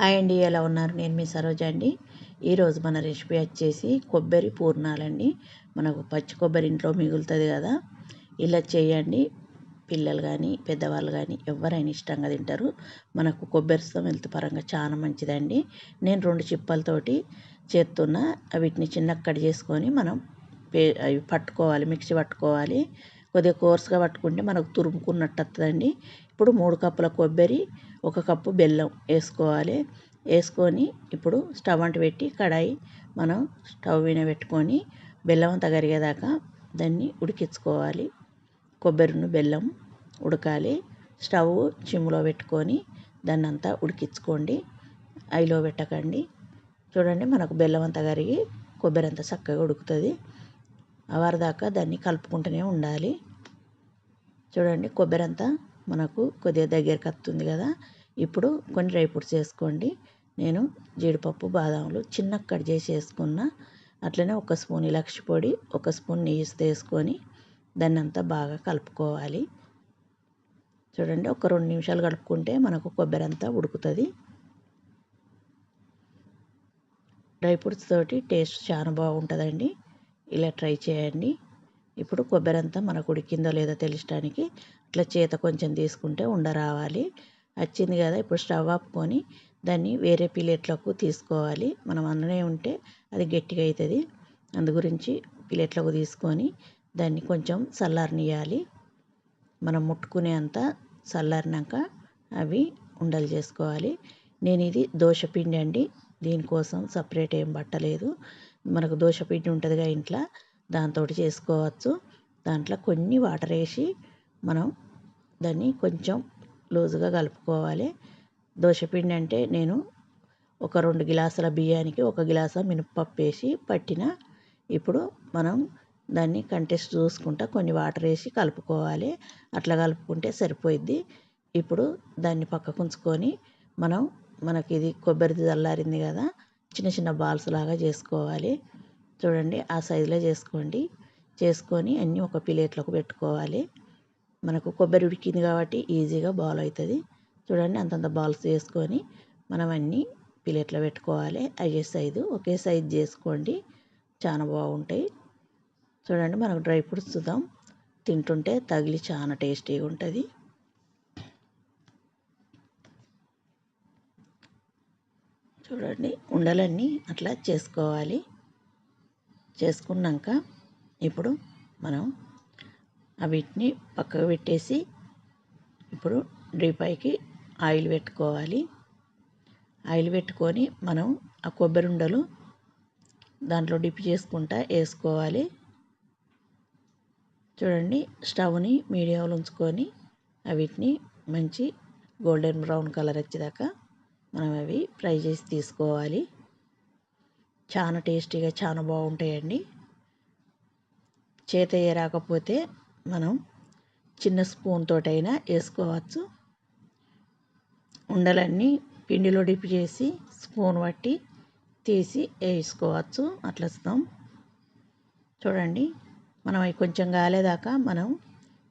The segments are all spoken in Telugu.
హాయ్ అండి ఎలా ఉన్నారు? నేను మీ సరోజ అండి. ఈరోజు మన రెసిపీ వచ్చేసి కొబ్బరి పూర్ణాలండి. మనకు పచ్చి కొబ్బరి ఇంట్లో మిగులుతుంది కదా. ఇలా చేయండి. పిల్లలు కానీ పెద్దవాళ్ళు కానీ ఎవరైనా ఇష్టంగా తింటారు. మనకు కొబ్బరితో హెల్త్ పరంగా చాలా మంచిదండి. నేను రెండు చిప్పలతోటి చేస్తున్నా వీటిని చిన్న కట్ చేసుకొని మనం పే అవి పట్టుకోవాలి మిక్సీ పట్టుకోవాలి. కొద్దిగా కోర్స్గా పట్టుకుంటే మనకు తురుముకున్నట్టు వస్తుందండి ఇప్పుడు మూడు కప్పుల కొబ్బరి ఒక కప్పు బెల్లం వేసుకోవాలి. వేసుకొని ఇప్పుడు స్టవ్ అంటు పెట్టి కడాయి మనం స్టవ్ మీద పెట్టుకొని బెల్లం అంతా కరిగేదాకా దాన్ని ఉడికించుకోవాలి. కొబ్బరిను బెల్లం ఉడకాలి. స్టవ్ చిమ్లో పెట్టుకొని దాన్ని అంతా ఉడికించుకోండి. ఐలో పెట్టకండి. చూడండి మనకు బెల్లం అంతా కరిగి కొబ్బరి అంతా చక్కగా ఉడుకుతుంది. అవారదాకా దాన్ని కలుపుకుంటూనే ఉండాలి. చూడండి కొబ్బరి అంతా మనకు కొద్దిగా దగ్గరికి వస్తుంది కదా. ఇప్పుడు కొన్ని డ్రై ఫ్రూట్స్ వేసుకోండి. నేను జీడిపప్పు బాదాములు చిన్న కట్ చేసి వేసుకున్న. అట్లనే ఒక స్పూన్ ఇలాక్షి పొడి ఒక స్పూన్ నెయ్యి వేసుకొని దాన్ని అంతా బాగా కలుపుకోవాలి. చూడండి ఒక రెండు నిమిషాలు కలుపుకుంటే మనకు కొబ్బరి అంతా ఉడుకుతుంది. డ్రై ఫ్రూట్స్ తోటి టేస్ట్ చాలా బాగుంటుందండి. ఇలా ట్రై చేయండి. ఇప్పుడు కొబ్బరి అంతా మనకు ఉడికిందో లేదో తెలియడానికి ఇట్లా చేత కొంచెం తీసుకుంటే ఉండరావాలి వచ్చింది కదా ఇప్పుడు స్టవ్ ఆపుకొని దాన్ని వేరే ప్లేట్లకు తీసుకోవాలి. మనం అందులోనే ఉంటే అది గట్టిగా అవుతుంది. అందు గురించి ప్లేట్లకు తీసుకొని దాన్ని కొంచెం చల్లారనియాలి మనం ముట్టుకునే అంత చల్లారినాక అవి ఉండలు చేసుకోవాలి. నేను ఇది దోశపిండి అండి. దీనికోసం సపరేట్ ఏం పట్టలేదు మనకు దోశపిండి ఉంటుందిగా ఇంట్లో దాంతో చేసుకోవచ్చు. దాంట్లో కొన్ని వాటర్ వేసి మనం దాన్ని కొంచెం లూజుగా కలుపుకోవాలి. దోశపిండి అంటే నేను ఒక రెండు గ్లాసుల బియ్యానికి ఒక గ్లాసు మినప్పప్పు వేసి పట్టిన ఇప్పుడు మనం దాన్ని కంటెస్ట్ చూసుకుంటా కొన్ని వాటర్ వేసి కలుపుకోవాలి. అట్లా కలుపుకుంటే సరిపోయిద్ది. ఇప్పుడు దాన్ని పక్కకు ఉంచుకొని మనం మనకి ఇది కొబ్బరిది చల్లారింది కదా చిన్న చిన్న బాల్స్ లాగా చేసుకోవాలి. చూడండి ఆ సైజులో చేసుకోండి. చేసుకొని అన్నీ ఒక ప్లేట్లోకి పెట్టుకోవాలి. మనకు కొబ్బరి ఉడికింది కాబట్టి ఈజీగా బాల్ అవుతుంది. చూడండి అంతంత బాల్స్ చేసుకొని మనం అన్నీ ప్లేట్లో పెట్టుకోవాలి. అయ్యే సైజు ఒకే సైజు చేసుకోండి. చాలా బాగుంటాయి. చూడండి మనకు డ్రై ఫ్రూట్స్ చూద్దాం. తింటుంటే తగిలి చాలా టేస్టీగా ఉంటుంది. చూడండి ఉండలన్నీ అట్లా చేసుకోవాలి. చేసుకున్నాక ఇప్పుడు మనం వీటిని పక్కకు పెట్టేసి ఇప్పుడు డ్రీపాయికి ఆయిల్ పెట్టుకోవాలి. ఆయిల్ పెట్టుకొని మనం ఆ కొబ్బరి ఉండలు దాంట్లో డిప్ చేసుకుంటా వేసుకోవాలి. చూడండి స్టవ్ని మీడియంలో ఉంచుకొని వీటిని మంచి గోల్డెన్ బ్రౌన్ కలర్ వచ్చేదాకా మనం అవి ఫ్రై చేసి తీసుకోవాలి. చాలా టేస్టీగా చాలా బాగుంటాయండి. చేత రాకపోతే మనం చిన్న స్పూన్ తోటైనా వేసుకోవచ్చు. ఉండలన్నీ పిండిలో డిప్ చేసి స్పూన్ పట్టి తీసి వేసుకోవచ్చు. అట్లా వస్తాం చూడండి మనం అవి కొంచెం గాలేదాకా మనం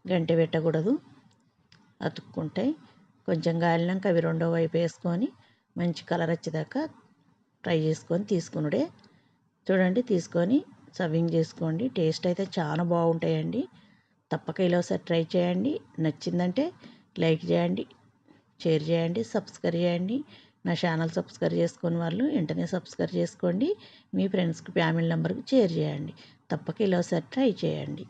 గంట పెట్టకూడదు. అతుక్కుంటాయి కొంచెం గాలినాక అవి రెండో వైపు వేసుకొని మంచి కలర్ వచ్చేదాకా ఫ్రై చేసుకొని తీసుకునుడే. చూడండి తీసుకొని సర్వింగ్ చేసుకోండి. టేస్ట్ అయితే చాలా బాగుంటాయండి. తప్పక ఇలా ఒకసారి ట్రై చేయండి. నచ్చిందంటే లైక్ చేయండి షేర్ చేయండి సబ్స్క్రైబ్ చేయండి. నా ఛానల్ సబ్స్క్రైబ్ చేసుకుని వాళ్ళు వెంటనే సబ్స్క్రైబ్ చేసుకోండి. మీ ఫ్రెండ్స్కి ఫ్యామిలీ నెంబర్కి షేర్ చేయండి. తప్పక ఇలా ఒకసారి ట్రై చేయండి.